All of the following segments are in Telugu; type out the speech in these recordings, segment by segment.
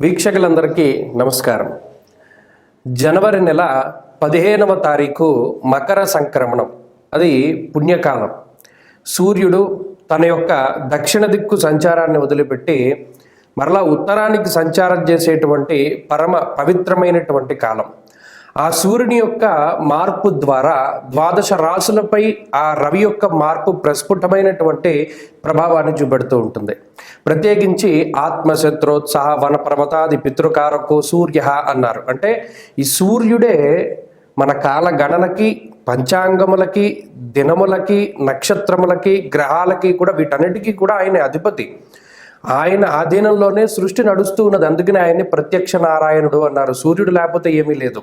వీక్షకులందరికీ నమస్కారం. జనవరి నెల పదిహేనవ తారీఖు మకర సంక్రమణం. అది పుణ్యకాలం. సూర్యుడు తన యొక్క దక్షిణ దిక్కు సంచారాన్ని వదిలిపెట్టి మరలా ఉత్తరానికి సంచారం చేసేటువంటి పరమ పవిత్రమైనటువంటి కాలం. ఆ సూర్యుని యొక్క మార్పు ద్వారా ద్వాదశ రాశులపై ఆ రవి యొక్క మార్పు ప్రస్ఫుటమైనటువంటి ప్రభావాన్ని చూపెడుతూ ఉంటుంది. ప్రత్యేకించి ఆత్మశత్రోత్సాహ వన పర్వతాది పితృకారకు సూర్య అన్నారు. అంటే ఈ సూర్యుడే మన కాల గణనకి పంచాంగములకి దినములకి నక్షత్రములకి గ్రహాలకి కూడా వీటన్నిటికీ కూడా ఆయన అధిపతి. ఆయన ఆధీనంలోనే సృష్టి నడుస్తూ ఉన్నది. అందుకనే ఆయన్ని ప్రత్యక్ష నారాయణుడు అన్నారు. సూర్యుడు లేకపోతే ఏమీ లేదు.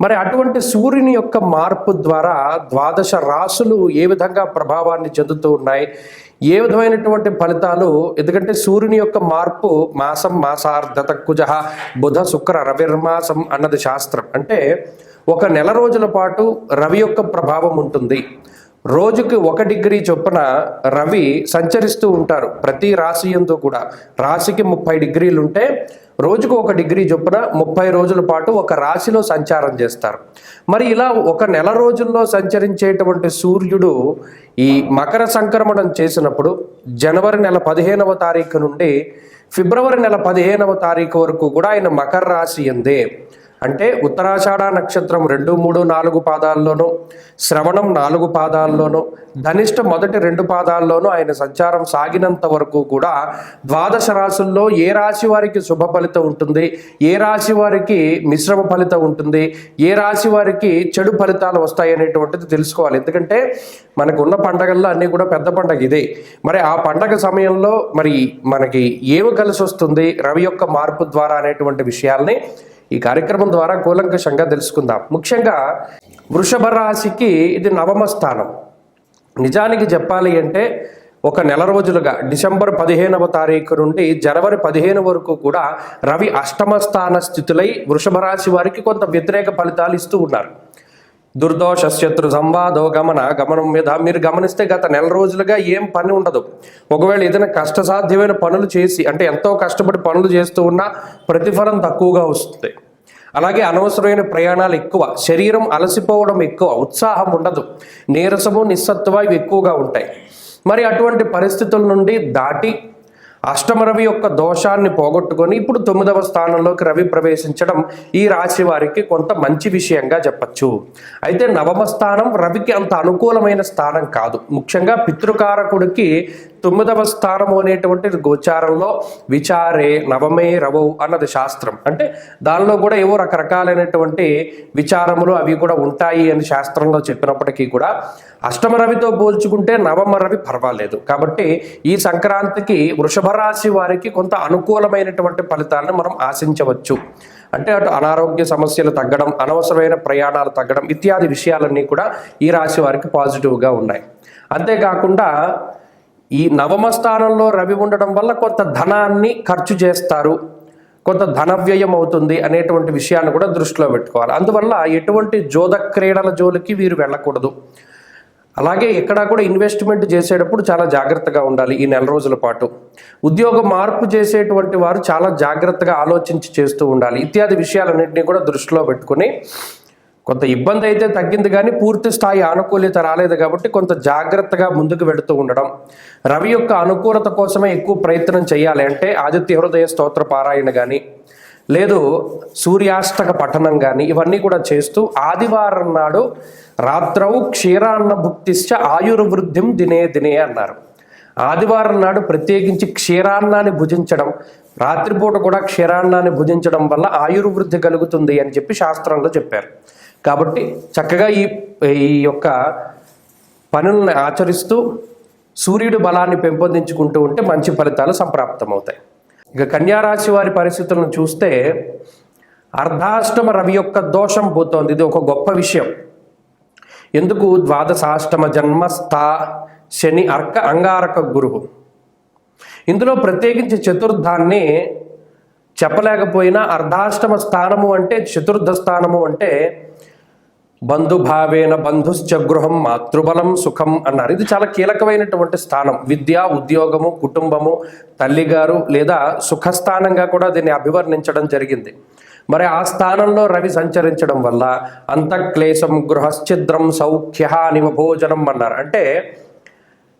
మరి అటువంటి సూర్యుని యొక్క మార్పు ద్వారా ద్వాదశ రాసులు ఏ విధంగా ప్రభావాన్ని చెందుతూ ఉన్నాయి? ఏ విధమైనటువంటి ఫలితాలు? ఎందుకంటే సూర్యుని యొక్క మార్పు మాసం మాసార్ధత కుజ బుధ శుక్ర రవిర్మాసం అన్నది శాస్త్రం. అంటే ఒక నెల రోజుల పాటు రవి యొక్క ప్రభావం ఉంటుంది. రోజుకి ఒక డిగ్రీ చొప్పున రవి సంచరిస్తూ ఉంటారు. ప్రతి రాశి ఎందు కూడా. రాశికి ముప్పై డిగ్రీలు ఉంటే రోజుకు ఒక డిగ్రీ చొప్పున ముప్పై రోజుల పాటు ఒక రాశిలో సంచారం చేస్తారు. మరి ఇలా ఒక నెల రోజుల్లో సంచరించేటువంటి సూర్యుడు ఈ మకర సంక్రమణం చేసినప్పుడు జనవరి నెల పదిహేనవ తారీఖు నుండి ఫిబ్రవరి నెల పదిహేనవ తారీఖు వరకు కూడా ఆయన మకర రాశి ఎందే అంటే ఉత్తరాషాఢ నక్షత్రం రెండు మూడు నాలుగు పాదాల్లోనూ శ్రవణం నాలుగు పాదాల్లోనూ ధనిష్ట మొదటి రెండు పాదాల్లోనూ ఆయన సంచారం సాగినంత వరకు కూడా ద్వాదశ రాశుల్లో ఏ రాశి వారికి శుభ ఫలితం ఉంటుంది? ఏ రాశి వారికి మిశ్రమ ఫలితం ఉంటుంది? ఏ రాశి వారికి చెడు ఫలితాలు వస్తాయి అనేటువంటిది తెలుసుకోవాలి. ఎందుకంటే మనకు ఉన్న పండగల్లో అన్నీ కూడా పెద్ద పండగ ఇదే. మరి ఆ పండగ సమయంలో మరి మనకి ఏమి కలిసి వస్తుంది? రవి యొక్క మార్పు ద్వారా అనేటువంటి విషయాల్ని ఈ కార్యక్రమం ద్వారా కూలంకషంగా తెలుసుకుందాం. ముఖ్యంగా వృషభ రాశికి ఇది నవమ స్థానం. నిజానికి చెప్పాలి అంటే ఒక నెల రోజులుగా డిసెంబర్ పదిహేనవ తారీఖు నుండి జనవరి పదిహేను వరకు కూడా రవి అష్టమ స్థాన స్థితులై వృషభ రాశి వారికి కొంత వ్యతిరేక ఫలితాలు ఇస్తూ ఉన్నారు. దుర్దోష శత్రు సంవాదో గమన గమనం మీద మీరు గమనిస్తే గత నెల రోజులుగా ఏం పని ఉండదు. ఒకవేళ ఏదైనా కష్టసాధ్యమైన పనులు చేసి అంటే ఎంతో కష్టపడి పనులు చేస్తూ ఉన్నా ప్రతిఫలం తక్కువగా వస్తుంది. అలాగే అనవసరమైన ప్రయాణాలు ఎక్కువ శరీరం అలసిపోవడం ఎక్కువ ఉత్సాహం ఉండదు. నీరసము నిస్సత్వ ఇవి ఎక్కువగా ఉంటాయి. మరి అటువంటి పరిస్థితుల నుండి దాటి అష్టమ రవి యొక్క దోషాన్ని పోగొట్టుకొని ఇప్పుడు తొమ్మిదవ స్థానంలోకి రవి ప్రవేశించడం ఈ రాశి వారికి కొంత మంచి విషయంగా చెప్పచ్చు. అయితే నవమ స్థానం రవికి అంత అనుకూలమైన స్థానం కాదు. ముఖ్యంగా పితృకారకుడికి తొమ్మిదవ స్థానము అనేటువంటి గోచారంలో విచారే నవమే రవౌ అన్నది శాస్త్రం. అంటే దానిలో కూడా ఏవో రకరకాలైనటువంటి విచారములు అవి కూడా ఉంటాయి అని శాస్త్రంలో చెప్పినప్పటికీ కూడా అష్టమ రవితో పోల్చుకుంటే నవమ రవి పర్వాలేదు. కాబట్టి ఈ సంక్రాంతికి వృషభ రాశి వారికి కొంత అనుకూలమైనటువంటి ఫలితాలను మనం ఆశించవచ్చు. అంటే అటు అనారోగ్య సమస్యలు తగ్గడం అనవసరమైన ప్రయాణాలు తగ్గడం ఇత్యాది విషయాలన్నీ కూడా ఈ రాశి వారికి పాజిటివ్గా ఉన్నాయి. అంతేకాకుండా ఈ నవమ స్థానంలో రవి ఉండడం వల్ల కొంత ధనాన్ని ఖర్చు చేస్తారు. కొంత ధన వ్యయం అవుతుంది అనేటువంటి విషయాన్ని కూడా దృష్టిలో పెట్టుకోవాలి. అందువల్ల ఎటువంటి జోద క్రీడల జోలికి వీరు వెళ్ళకూడదు. అలాగే ఎక్కడా కూడా ఇన్వెస్ట్మెంట్ చేసేటప్పుడు చాలా జాగ్రత్తగా ఉండాలి ఈ నెల రోజుల పాటు. ఉద్యోగ మార్పు చేసేటువంటి వారు చాలా జాగ్రత్తగా ఆలోచించి చేస్తూ ఉండాలి. ఇత్యాది విషయాలన్నింటినీ కూడా దృష్టిలో పెట్టుకుని కొంత ఇబ్బంది అయితే తగ్గింది కానీ పూర్తి స్థాయి ఆనుకూల్యత రాలేదు కాబట్టి కొంత జాగ్రత్తగా ముందుకు వెళుతూ ఉండడం. రవి యొక్క అనుకూలత కోసమే ఎక్కువ ప్రయత్నం చేయాలి అంటే ఆదిత్య హృదయ స్తోత్ర పారాయణ కానీ లేదు సూర్యాష్టక పఠనం కానీ ఇవన్నీ కూడా చేస్తూ ఆదివారం నాడు రాత్రవు క్షీరాన్న భుక్తిశ్చ ఆయుర్వృద్ధిం దినే దినే అన్నారు. ఆదివారం నాడు ప్రత్యేకించి క్షీరాన్నాన్ని భుజించడం రాత్రిపూట కూడా క్షీరాన్నాన్ని భుజించడం వల్ల ఆయుర్వృద్ధి కలుగుతుంది అని చెప్పి శాస్త్రంలో చెప్పారు. కాబట్టి చక్కగా ఈ ఈ యొక్క పనులను ఆచరిస్తూ సూర్యుడి బలాన్ని పెంపొందించుకుంటూ ఉంటే మంచి ఫలితాలు సంప్రాప్తమవుతాయి. ఇక కన్యారాశి వారి పరిస్థితులను చూస్తే అర్ధాష్టమ రవి యొక్క దోషం పోతోంది. ఇది ఒక గొప్ప విషయం. ఎందుకు? ద్వాదశాష్టమ జన్మ స్థా శని అర్క అంగారక గురువు. ఇందులో ప్రత్యేకించి చతుర్థాన్ని చెప్పలేకపోయినా అర్ధాష్టమ స్థానము అంటే చతుర్థ స్థానము అంటే బంధుభావేన బంధుశ్చ గృహం మాతృబలం సుఖం అన్నారు. ఇది చాలా కీలకమైనటువంటి స్థానం. విద్య ఉద్యోగము కుటుంబము తల్లిగారు లేదా సుఖస్థానంగా కూడా దీన్ని అభివర్ణించడం జరిగింది. మరి ఆ స్థానంలో రవి సంచరించడం వల్ల అంతఃక్లేశం గృహశ్చిద్రం సౌఖ్య నివభోజనం అన్నారు. అంటే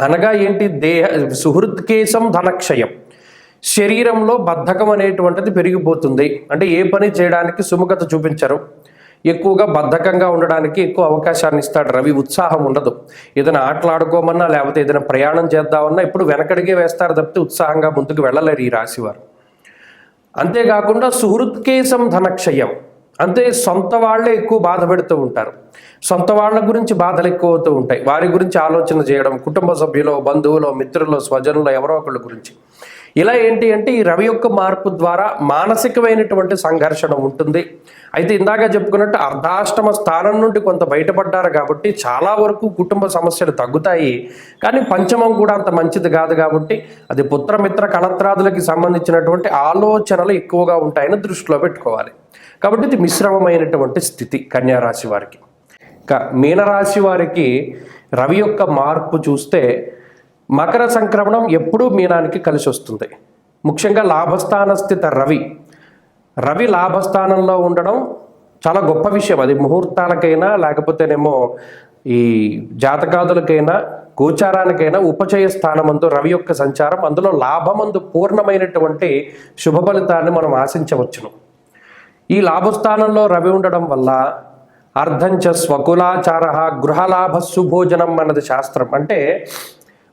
అనగా ఏంటి? దేహ సుహృత్కేశం ధనక్షయం. శరీరంలో బద్ధకం అనేటువంటిది పెరిగిపోతుంది. అంటే ఏ పని చేయడానికి సుముఖత చూపించరు. ఎక్కువగా బద్ధకంగా ఉండడానికి ఎక్కువ అవకాశాన్ని ఇస్తాడు రవి. ఉత్సాహం ఉండదు. ఏదైనా ఆటలాడుకోమన్నా లేకపోతే ఏదైనా ప్రయాణం చేద్దామన్నా ఇప్పుడు వెనకడిగే వేస్తారు తప్పితే ఉత్సాహంగా ముందుకు వెళ్ళలేరు ఈ రాశివారు. అంతేకాకుండా సుహృత్కేశం ధనక్షయం. అంతే సొంత వాళ్ళే ఎక్కువ బాధ పెడుతూ ఉంటారు. సొంత వాళ్ళ గురించి బాధలు ఎక్కువ అవుతూ ఉంటాయి. వారి గురించి ఆలోచన చేయడం కుటుంబ సభ్యులు బంధువులు మిత్రులు స్వజనులు ఎవరో ఒకళ్ళ గురించి. ఇలా ఏంటి అంటే ఈ రవి యొక్క మార్పు ద్వారా మానసికమైనటువంటి సంఘర్షణ ఉంటుంది. అయితే ఇందాక చెప్పుకున్నట్టు అర్ధాష్టమ స్థానం నుండి కొంత బయటపడ్డారు కాబట్టి చాలా వరకు కుటుంబ సమస్యలు తగ్గుతాయి. కానీ పంచమం కూడా అంత మంచిది కాదు కాబట్టి అది పుత్రమిత్ర కళత్రాదులకి సంబంధించినటువంటి ఆలోచనలు ఎక్కువగా ఉంటాయని దృష్టిలో పెట్టుకోవాలి. కాబట్టి ఇది మిశ్రమమైనటువంటి స్థితి కన్యారాశి వారికి. ఇక మీనరాశి వారికి రవి యొక్క మార్పు చూస్తే మకర సంక్రమణం ఎప్పుడూ మీనానికి కలిసి వస్తుంది. ముఖ్యంగా లాభస్థాన స్థిత రవి. రవి లాభస్థానంలో ఉండడం చాలా గొప్ప విషయం. అది ముహూర్తాలకైనా లేకపోతేనేమో ఈ జాతకాదులకైనా గోచారానికైనా ఉపచయ స్థానమందు రవి యొక్క సంచారం అందులో లాభమందు పూర్ణమైనటువంటి శుభ ఫలితాన్ని మనం ఆశించవచ్చును. ఈ లాభస్థానంలో రవి ఉండడం వల్ల అర్ధంచ స్వకులాచార గృహలాభ సుభోజనం అన్నది శాస్త్రం. అంటే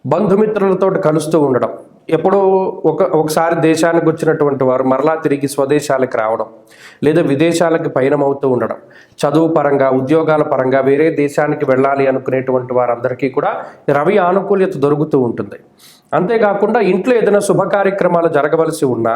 బంధుమిత్రులతో కలుస్తూ ఉండడం. ఎప్పుడో ఒక ఒకసారి దేశానికి వచ్చినటువంటి వారు మరలా తిరిగి స్వదేశాలకు రావడం లేదా విదేశాలకు పయనమవుతూ ఉండడం. చదువు పరంగా ఉద్యోగాల పరంగా వేరే దేశానికి వెళ్ళాలి అనుకునేటువంటి వారందరికీ కూడా రవి ఆనుకూల్యత దొరుకుతూ ఉంటుంది. అంతేకాకుండా ఇంట్లో ఏదైనా శుభ కార్యక్రమాలు జరగవలసి ఉన్నా